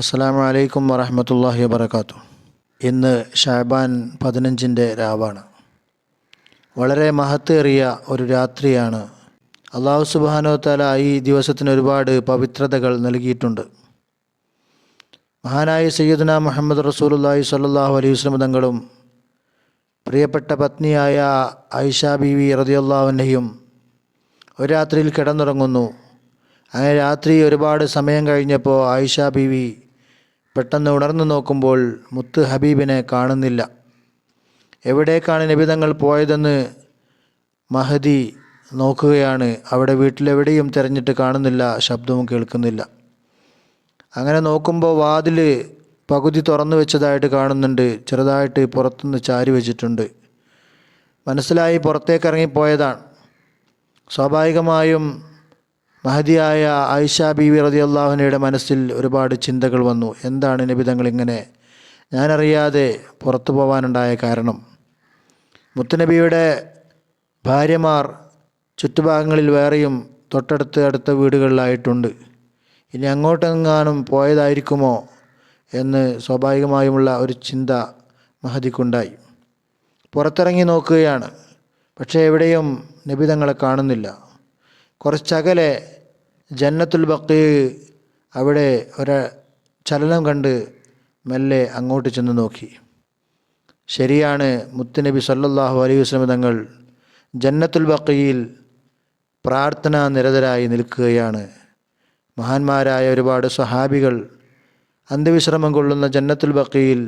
അസ്സാം വലൈക്കും വറഹമത്തല്ലാഹി വാത്തു ഇന്ന് ഷാബാൻ പതിനഞ്ചിന്റെ രാവാണ്. വളരെ മഹത്തേറിയ ഒരു രാത്രിയാണ്. അള്ളാഹു സുബാനോ തല ഈ ദിവസത്തിന് ഒരുപാട് പവിത്രതകൾ നൽകിയിട്ടുണ്ട്. മഹാനായ സയ്യിദ്ന മുഹമ്മദ് റസൂലുല്ലാഹി സ്വല്ലല്ലാഹു അലൈഹി വസല്ലം തങ്ങളും പ്രിയപ്പെട്ട പത്നിയായ ഐഷ ബീവി റതിയുള്ളാഹുവിനെയും ഒരു രാത്രിയിൽ കിടന്നുറങ്ങുന്നു. അങ്ങനെ രാത്രി ഒരുപാട് സമയം കഴിഞ്ഞപ്പോൾ ആയിഷ ബീവി പെട്ടെന്ന് ഉണർന്നു നോക്കുമ്പോൾ മുത്ത് ഹബീബിനെ കാണുന്നില്ല. എവിടേക്കാണ് നിബിതങ്ങൾ പോയതെന്ന് മഹദി നോക്കുകയാണ്. അവിടെ വീട്ടിലെവിടെയും തിരഞ്ഞിട്ട് കാണുന്നില്ല ശബ്ദവും കേൾക്കുന്നില്ല. അങ്ങനെ നോക്കുമ്പോൾ വാതിൽ പകുതി തുറന്നു വെച്ചതായിട്ട് കാണുന്നുണ്ട്. ചെറുതായിട്ട് പുറത്തുനിന്ന് ചാരി വെച്ചിട്ടുണ്ട്. മനസ്സിലായി പുറത്തേക്ക് ഇറങ്ങിപ്പോയതാണ്. സ്വാഭാവികമായും മഹതിയായ ആയിഷ ബീവി റതി അള്ളാഹുനയുടെ മനസ്സിൽ ഒരുപാട് ചിന്തകൾ വന്നു. എന്താണ് നിബിതങ്ങൾ ഇങ്ങനെ ഞാനറിയാതെ പുറത്തു പോകാനുണ്ടായ കാരണം. മുത്തുനബിയുടെ ഭാര്യമാർ ചുറ്റുഭാഗങ്ങളിൽ വേറെയും തൊട്ടടുത്ത് അടുത്ത വീടുകളിലായിട്ടുണ്ട്. ഇനി അങ്ങോട്ടെങ്ങാനും പോയതായിരിക്കുമോ എന്ന് സ്വാഭാവികമായുമുള്ള ഒരു ചിന്ത മഹദിക്കുണ്ടായി പുറത്തിറങ്ങി നോക്കുകയാണ്. പക്ഷേ എവിടെയും നിബിതങ്ങളെ കാണുന്നില്ല. കുറച്ചകലെ ജന്നത്തുൽ ബക്കി അവിടെ ഒരു ചലനം കണ്ട് മെല്ലെ അങ്ങോട്ട് ചെന്ന് നോക്കി. ശരിയാണ് മുത്തുനബി സല്ലാഹു അലൈഹി വസല്ലം തങ്ങൾ ജന്നത്തുൽ ബക്കിയിൽ പ്രാർത്ഥനാ നിരതരായി നിൽക്കുകയാണ്. മഹാന്മാരായ ഒരുപാട് സ്വഹാബികൾ അന്ത്യവിശ്രമം കൊള്ളുന്ന ജന്നത്തുൽ ബക്കിയിൽ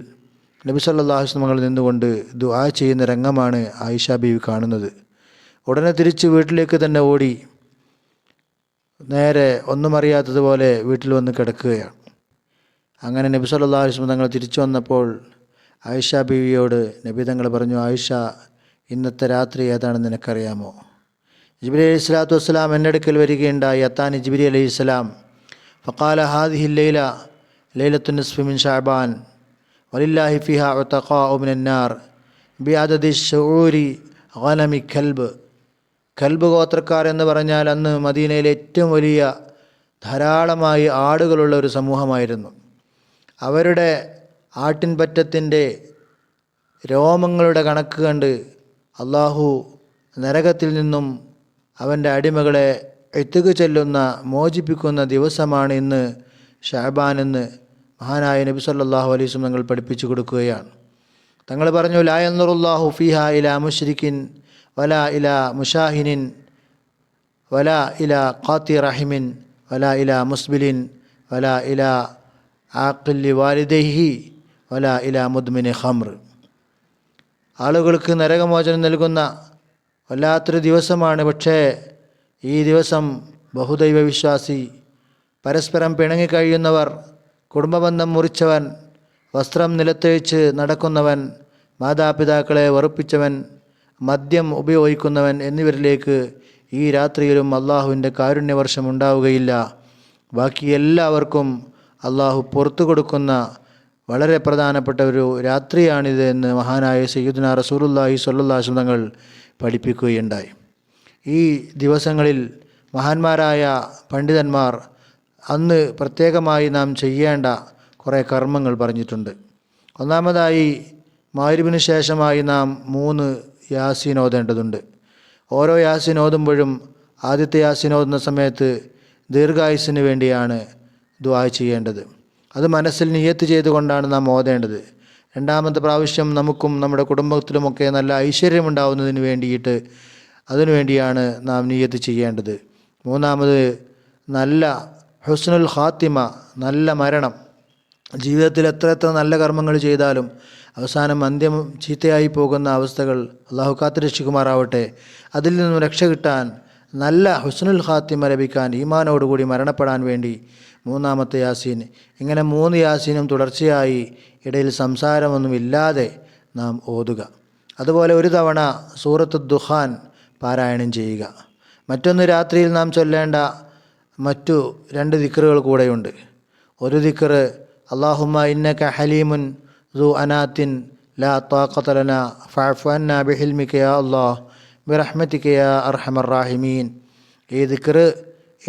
നബി സല്ലാഹു വസ്ലമങ്ങൾ നിന്നുകൊണ്ട് ദുആ ചെയ്യുന്ന രംഗമാണ് ആയിഷ ബീവി കാണുന്നത്. ഉടനെ തിരിച്ച് വീട്ടിലേക്ക് തന്നെ ഓടി നേരെ ഒന്നും അറിയാത്തതുപോലെ വീട്ടിൽ വന്ന് കിടക്കുകയാണ്. അങ്ങനെ നബി സല്ലാ അലൈഹി തങ്ങൾ തിരിച്ചു വന്നപ്പോൾ ആയിഷ ബീവിയോട് നബി തങ്ങൾ പറഞ്ഞു ആയിഷ ഇന്നത്തെ രാത്രി ഏതാണെന്ന് നിനക്കറിയാമോ? ജിബിരി അലൈഹി സ്വലാത്തു വസ്സലാം എന്റെ അടുക്കൽ വരികയുണ്ടായി. അത്താനി ജിബിരി അലൈഹി സ്വലാം ഫക്കാല ഹാദിഹി ലൈല ലൈലത്തു നസ്ഫിമിൻ ഷാബാൻ വലില്ലാഹി ഫിഹ ഉത്തഖാഉ മിനന്നാർ ബിഅദദി ഷൂരി കൽബ്. കൽബ് ഗോത്രക്കാർ എന്ന് പറഞ്ഞാൽ അന്ന് മദീനയിലെ ഏറ്റവും വലിയ ധാരാളമായി ആടുകളുള്ള ഒരു സമൂഹമായിരുന്നു. അവരുടെ ആട്ടിൻപറ്റത്തിന്റെ രോമങ്ങളുടെ കണക്ക് കണ്ട് അള്ളാഹു നരകത്തിൽ നിന്നും അവന്റെ അടിമകളെ എത്തുക ചെല്ലുന്ന മോചിപ്പിക്കുന്ന ദിവസമാണ് ഇന്ന് ഷാബാൻ എന്ന് മഹാനായ നബി സല്ലാഹു വസല്ലം തങ്ങൾ പഠിപ്പിച്ചു കൊടുക്കുകയാണ്. തങ്ങൾ പറഞ്ഞു ലായന്നുറുല്ലാഹു ഫിഹ ഇല മുഷ്രിക്കിൻ വല ഇല മുഷാഹിനിൻ വല ഇല ഖാത്തി റഹിമിൻ വല ഇല മുസ്ബിലിൻ വല ഇല ആഖില്ലി വാലിദൈഹി വല ഇല മുദ്മിനി ഖംർ. ആളുകൾക്ക് നരകമോചനം നൽകുന്ന വല്ലാത്തൊരു ദിവസമാണ്. പക്ഷേ ഈ ദിവസം ബഹുദൈവ വിശ്വാസി പരസ്പരം പിണങ്ങിക്കഴിയുന്നവർ കുടുംബബന്ധം മുറിച്ചവൻ വസ്ത്രം നിലത്തേച്ച് നടക്കുന്നവൻ മാതാപിതാക്കളെ വെറുപ്പിച്ചവൻ മദ്യം ഉപയോഗിക്കുന്നവൻ എന്നിവരിലേക്ക് ഈ രാത്രിയിലും അള്ളാഹുവിന്റെ കാരുണ്യവർഷം ഉണ്ടാവുകയില്ല. ബാക്കി എല്ലാവർക്കും അള്ളാഹു പുറത്തു കൊടുക്കുന്ന വളരെ പ്രധാനപ്പെട്ട ഒരു രാത്രിയാണിത് എന്ന് മഹാനായ സയ്യിദ്ന റസൂലുല്ലാഹി സ്വല്ലാഹു തങ്ങൾ പഠിപ്പിക്കുകയുണ്ടായി. ഈ ദിവസങ്ങളിൽ മഹാന്മാരായ പണ്ഡിതന്മാർ അന്ന് പ്രത്യേകമായി നാം ചെയ്യേണ്ട കുറേ കർമ്മങ്ങൾ പറഞ്ഞിട്ടുണ്ട്. ഒന്നാമതായി മാരുവിന് ശേഷമായി നാം മൂന്ന് യാസീൻ ഓതേണ്ടതുണ്ട്. ഓരോ യാസീൻ ഓതുമ്പോഴും ആദ്യത്തെ യാസീൻ ഓതുന്ന സമയത്ത് ദീർഘായുസിന് വേണ്ടിയാണ് ദുആ ചെയ്യേണ്ടത്. അത് മനസ്സിൽ നിയത്ത് ചെയ്തുകൊണ്ടാണ് നാം ഓതേണ്ടത്. രണ്ടാമത്തെ പ്രാവശ്യം നമുക്കും നമ്മുടെ കുടുംബത്തിലുമൊക്കെ നല്ല ഐശ്വര്യമുണ്ടാവുന്നതിന് വേണ്ടിയിട്ട് അതിനുവേണ്ടിയാണ് നാം നിയത്ത് ചെയ്യേണ്ടത്. മൂന്നാമത് നല്ല ഹുസ്നുൽ ഹാത്തിമ നല്ല മരണം. ജീവിതത്തിൽ എത്ര എത്ര നല്ല കർമ്മങ്ങൾ ചെയ്താലും അവസാനം അന്ത്യം ചീത്തയായി പോകുന്ന അവസ്ഥകൾ അള്ളാഹു കാത്തുരക്ഷിക്കുമാറാവട്ടെ അതിൽ നിന്നും രക്ഷ കിട്ടാൻ നല്ല ഹുസ്നുൽ ഖാത്തിമ ലഭിക്കാൻ ഈമാനോടുകൂടി മരണപ്പെടാൻ വേണ്ടി മൂന്നാമത്തെ യാസീൻ. ഇങ്ങനെ മൂന്ന് യാസീനും തുടർച്ചയായി ഇടയിൽ സംസാരമൊന്നുമില്ലാതെ നാം ഓതുക. അതുപോലെ ഒരു തവണ സൂറത്ത് ദുഹാൻ പാരായണം ചെയ്യുക. മറ്റൊന്ന് രാത്രിയിൽ നാം ചൊല്ലേണ്ട മറ്റു രണ്ട് ദിക്കറുകൾ കൂടെയുണ്ട്. ഒരു ദിക്കറ് അള്ളാഹുമ്മ ഇന്നക ഹലീമുൻ ദു അനാത്തിൻ ലാ താഖത്തലന ഫഅഫുഅന്ന ബിഹിൽമിക യാ അല്ലാഹ് ബിറഹ്മതിക യാ അർഹമർ റാഹിമീൻ ഈ ദിക്കറ്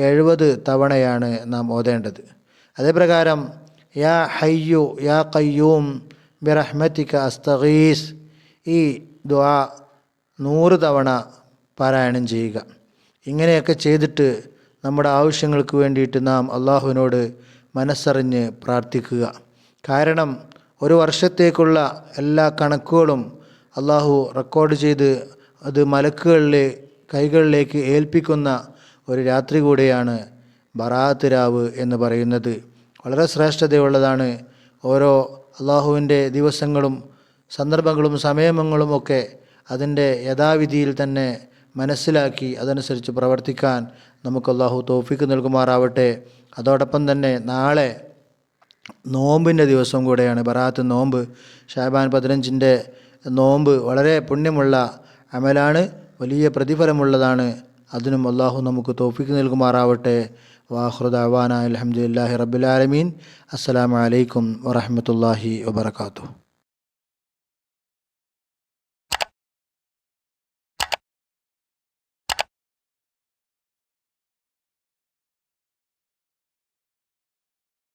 എഴുപത് തവണയാണ് നാം ഓതേണ്ടത്. അതേപ്രകാരം യാ ഹയ്യു യാ കയ്യൂം ബിറഹ്മത്തിക്ക അസ്തഗീസ്. ഈ ദുആ നൂറ് തവണ പാരായണം ചെയ്യുക. ഇങ്ങനെയൊക്കെ ചെയ്തിട്ട് നമ്മുടെ ആവശ്യങ്ങൾക്ക് വേണ്ടിയിട്ട് നാം അള്ളാഹുവിനോട് മനസ്സറിഞ്ഞ് പ്രാർത്ഥിക്കുക. കാരണം ഒരു വർഷത്തേക്കുള്ള എല്ലാ കണക്കുകളും അള്ളാഹു റെക്കോർഡ് ചെയ്ത് അത് മലക്കുകളിലെ കൈകളിലേക്ക് ഏൽപ്പിക്കുന്ന ഒരു രാത്രി കൂടെയാണ് ബറാത്ത് രാവ് എന്ന് പറയുന്നത്. വളരെ ശ്രേഷ്ഠതയുള്ളതാണ്. ഓരോ അള്ളാഹുവിന്റെ ദിവസങ്ങളും സന്ദർഭങ്ങളും സമയങ്ങളും ഒക്കെ അതിന്റെ യഥാവിധിയിൽ തന്നെ മനസ്സിലാക്കി അതനുസരിച്ച് പ്രവർത്തിക്കാൻ നമുക്ക് അള്ളാഹു തോഫിക്ക് നൽകുമാറാവട്ടെ. അതോടൊപ്പം തന്നെ നാളെ നോമ്പിന്റെ ദിവസം കൂടെയാണ്. ബറാത്ത് നോമ്പ്. ഷാബാൻ പതിനഞ്ചിന്റെ നോമ്പ് വളരെ പുണ്യമുള്ള അമലാണ്. വലിയ പ്രതിഫലമുള്ളതാണ്. അതിനും അള്ളാഹു നമുക്ക് തോഫിക്ക് നൽകുമാറാവട്ടെ. വാഹൃദാവാന അലഹമുല്ലാഹി റബ്ബുലാലമീൻ അസ്സലാമു അലൈക്കും വറഹമത്തല്ലാഹി വബർക്കാത്തു